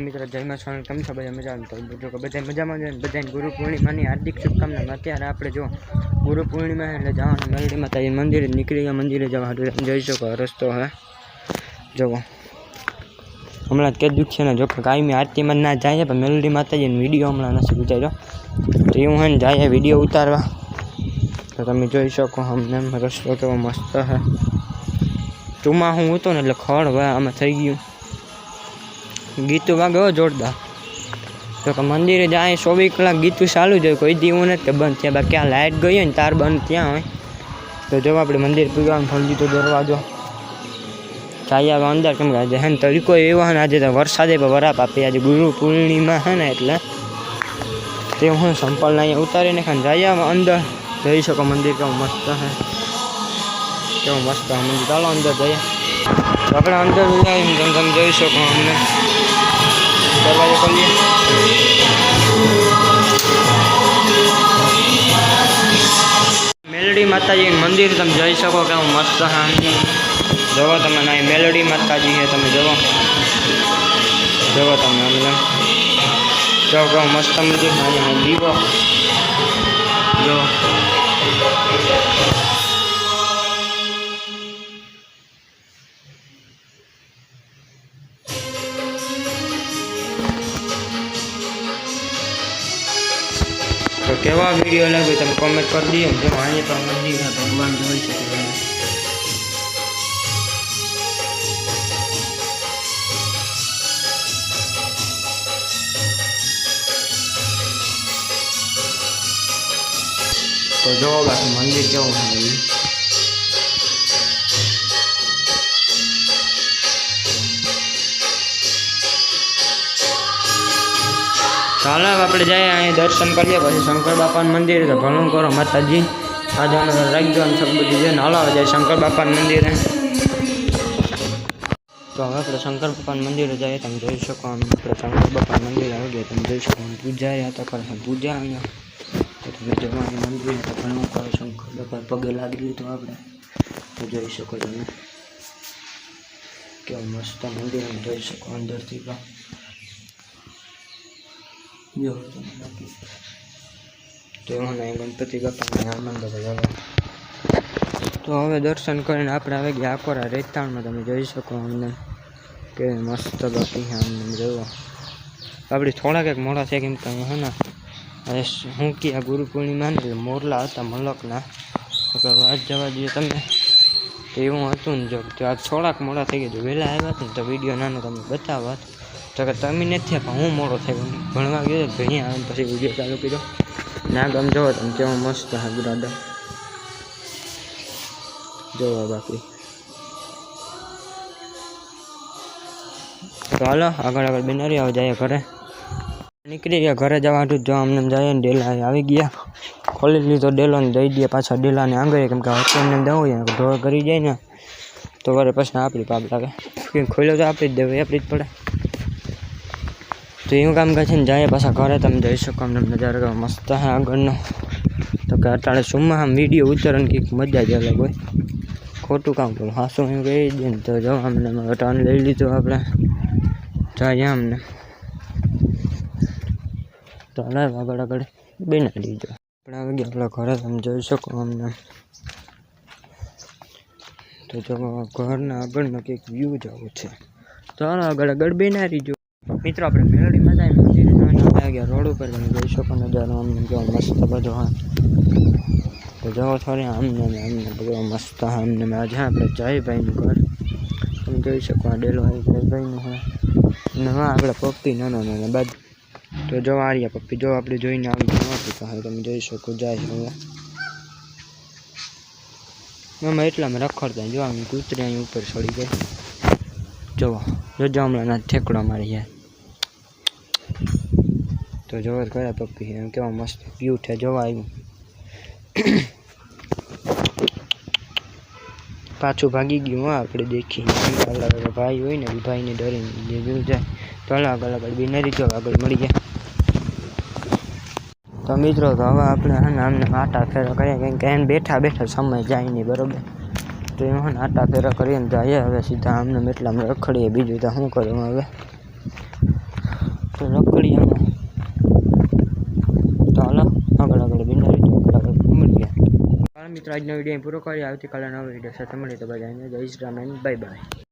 મિત્રો, જય માં સોનલ કેમ છો બધા મજામાં? તો જો કે બધા મજામાં છે ને? બધાને ગુરુ પૂર્ણિમાની હાર્દિક શુભકામના અત્યારે આપણે જો ગુરુ પૂર્ણિમા એટલે જવાનું મેલડી માતાજી મંદિરે નીકળી ગયા. મંદિરે જવા હાટુ તમે જોઈ શકો, રસ્તો હે. જુઓ. હમણાં જ કે દુઃખ છે ને, જો કે કાયમી આરતીમાં ના જાય પણ મેલડી માતાજીનો વીડિયો હમણાં નથી ઉતાર્યો તો એવું હોય ને, જાય વીડિયો ઉતારવા. તો તમે જોઈ શકો અમને એમ રસ્તો કેવો મસ્ત હે. ટૂંમાં હું હતો ને, એટલે ખડ હવે આમાં થઈ ગયું. ગીતું વાગે જોરદાર. તો કે મંદિરે જાય, ચોવીસ કલાક ગીતું ચાલુ જ હોય, કોઈ દીવું નથી કે બંધ થયા. બાકી આ લાઇટ ગઈ હોય ને તાર બંધ ત્યાં હોય. તો જો આપણે મંદિર પૂરવાનું ખોલી દીધો દરવાજો. જાય આવે અંદર કેમ કે આજે હે ને તરીકો એવો હે ને આજે તો વરસાદે પણ વરાપ આપી. આજે ગુરુ પૂર્ણિમા હે ને એટલે તે હું સંપલ અહીંયા ઉતારીને ખાને જાય આવે અંદર. જઈ શકો મંદિર કેવું મસ્ત હે. કેવું મસ્ત મંદિર. ચાલો અંદર જઈએ. તો આપણે અંદર જઈને તમે તમે જોઈ શકો અમને. દરવાજો ખોલીએ મેલડી માતાજી મંદિર તમે જોઈ શકો કેવું મસ્ત હે જોવો તમે ના મેલડી માતાજી છે, તમે જોવો. જોવો તમે અમને. જો કેવું મસ્ત મંદિર. અહીંયા દીવો. જો. કેવા વીડિયો લાગે તમે કોમેન્ટ કરી દઈએ જો અહીંયા તો મંદિર છે ભગવાન જોઈ શકે તો જો બાકી મંદિર કેવું ચાલો આપણે જઈએ અહીં દર્શન કરીએ, પછી શંકર બાપાનું મંદિર તો ભણું કરો માતાજી. આજવાનું રાખજો અને સબ બધું છે. હાલો જાય શંકર બાપાનું મંદિરે. તો હવે આપણે શંકર બાપાનું મંદિરે જઈએ, તમે જોઈ શકો આમ આપણે શંકર બાપાનું મંદિર આવી ગયા, તમે જોઈ શકો પૂજા હતા કરે પૂજા અહીંયા. તમે જવાનું મંદિર તો ભણું કરો. શંકર બાપા પગે લાગી લીધું આપણે. તો જોઈ શકો તમે. કેવું મસ્ત મંદિર જોઈ શકો અંદરથી. પણ જો તમે તો એમાં ગણપતિ બાપાને આનંદ બધા તો હવે દર્શન કરીને આપણે આવી ગયા આકોરા રેતાણમાં તમે જોઈ શકો અમને કે મસ્ત બાકી અમને જોવો આપણે થોડાક એક મોડા છે કેમ કે હે ને અરે શું કે આ ગુરુ પૂર્ણિમા ને મોરલા હતા મલકના વાત જવા દઈએ તમે એવું હતું ને જો તો આ થોડાક મોડા થઈ ગયા વહેલા આવ્યા હતા ને તો વીડિયો નાનો તમને બતાવવા તો કે તમે નથી પણ હું મોડો થયો ભણવા ગયો અહીંયા આવીને પછી વીડિયો ચાલુ કર્યો. ના ગમ જોવો તમે, કેવો મસ્ત હા બરાબર જોવા બાકી હાલો, આગળ આગળ બેનારી આવ જાય ઘરે. નીકળી ગયા, ઘરે જવા હાટું જો અમને જાય ને ડેલા આવી ગયા. ખોલી લીધો ડેલો ને દઈ દે પાછા ડેલાને આંગળે કેમ કે હસબન્ડને દઉં હોય ઢોળ કરી જાય ને, તો વરે પછી આપણી પાપ લાગે. ખોલ્યો તો આપી જ દેવું આપણી જ પડે. તો એવું કામ કરે છે ને જાય પાછા ઘરે, તમે જઈ શકો અમને નજારો મસ્ત હે આગળનો. તો કે અટાણે સુમમાં આમ વીડિયો ઉતારવાની કંઈક મજા જ અલગ હોય. ખોટું કામ કરું હાસું એવું કહી દે ને તો જો અટાણ લઈ લીધું આપણે. જાય અમને. તો હલે આગળ આગળ બેના લીધો. આપણે આવી ગયા આપણા ઘરે, તમે જોઈ શકો અમને. તો જો ઘરના આગળનો કંઈક વ્યૂ જ આવું છે. તો આગળ આગળ બેના જો મિત્રો, આપણે મેલડી માતા મંદિરે આવી ગયા. રોડ ઉપર તમે જોઈ શકો નજારો અમને કેવો મસ્ત બધો, હા. તો જવો થોડી આમને ને આમને બધો મસ્ત, હા આમને ને આજે આપણે જયભાઈનું ઘર. તમે જોઈ શકો આ ડેલો આવી જયભાઈનું, હા. ને હા, આપણે પપ્પી, નાનો નાનો, બાદ. તો જો આ રહ્યા પપ્પી, જો આપણે જોઈને આવી નહોતી તો હવે તમે જોઈ શકો, જાય, હવે. મમ્મા એટલામાં રખડતા જો આમ કૂતરી અહીં ઉપર ચડી ગઈ. જોવો જોજો હમણાં ના ઠેકડો મારી જાય તો જોવા જ કયા પપ્પી, એમ કેવા મસ્ત વ્યૂ છે, જોવા આવ્યું. પાછું ભાગી ગયું, હા, આપણે દેખી અલગ અલગ ભાઈ હોય ને ભાઈને ડરીને લીધું જાય તો અલગ અલગ બિનારી જો આગળ મળી જાય તો મિત્રો, તો હવે આપણે, હે, ને આમને આટા ફેરા કરીએ કેમ કે એને બેઠા બેઠા સમય જાય નહીં, બરોબર? તો એમાં આટા ફેરા કરીએ ને જઈએ હવે સીધા આમને મેટલામાં રખડીએ, બીજું તો શું કરું હવે? તો રખડિયામાં તો હાલો આગળ આગળ બિંદાવી તો આગળ આગળ મળીએ હાલો મિત્રો, આજનો વીડિયો પૂરો કરી આવતીકાલે નવો વીડિયો સાથે મળીએ તો બધાને જય શ્રી રામાયણ બાય બાય.